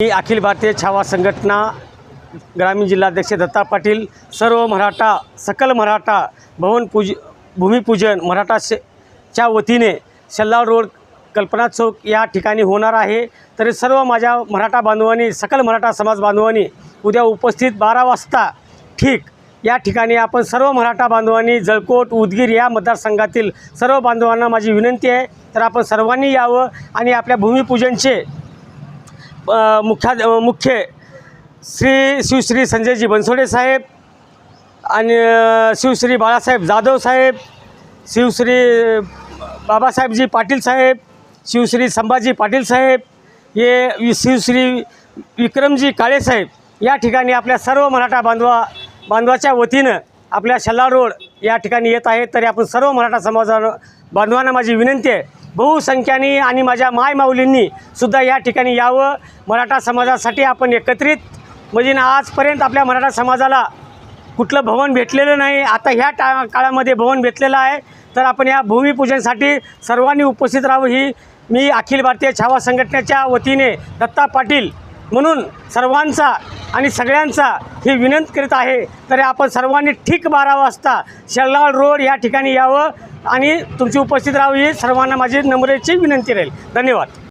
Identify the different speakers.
Speaker 1: मी अखिल भारतीय छावा संघटना ग्रामीण जिल्हाध्यक्ष दत्ता पाटील सर्व मराठा सकल मराठा भवन पूज भूमिपूजन मराठा से च्या वतीने शल्लाळ रोड कल्पना चौक या ठिकाणी होणार आहे. तरी सर्व माझ्या मराठा बांधवांनी सकल मराठा समाज बांधवांनी उद्या उपस्थित बारा वाजता ठीक या ठिकाणी आपण सर्व मराठा बांधवांनी जळकोट उदगीर या मतदारसंघातील सर्व बांधवांना माझी विनंती आहे. तर आपण सर्वांनी यावं आणि आपल्या भूमिपूजनचे मुख्या मुख्य श्री शिवश्री संजयजी बनसोडे साहेब आणि शिवश्री बाळासाहेब जाधव साहेब शिवश्री बाबासाहेबजी पाटील साहेब शिवश्री संभाजी पाटील साहेब हे वि- शिवश्री विक्रमजी काळेसाहेब या ठिकाणी आपल्या सर्व मराठा बांधवा बांधवाच्या वतीनं आपल्या शल्ला रोड या ठिकाणी येत आहे तरी आपण सर्व मराठा समाजा बांधवांना माझी विनंती आहे बहुसंख्याने आणि माझ्या मायमाऊलींनी सुद्धा या ठिकाणी यावं. मराठा समाजासाठी आपण एकत्रित म्हणजे ना आजपर्यंत आपल्या मराठा समाजाला कुठलं भवन भेटलेलं नाही. आता ह्या टा काळामध्ये भवन भेटलेलं आहे. तर आपण या भूमिपूजनसाठी सर्वांनी उपस्थित राहावं ही मी अखिल भारतीय छावा संघटनेच्या वतीने दत्ता पाटील म्हणून सर्वांचा आणि सगळ्यांचा ही विनंती करीत आहे तरी आपण सर्वांनी ठीक बारा वाजता शेल्लाळ रोड या ठिकाणी यावं आणि तुमची उपस्थित राहावी ही सर्वांना माझी नम्रेची विनंती राहील. धन्यवाद.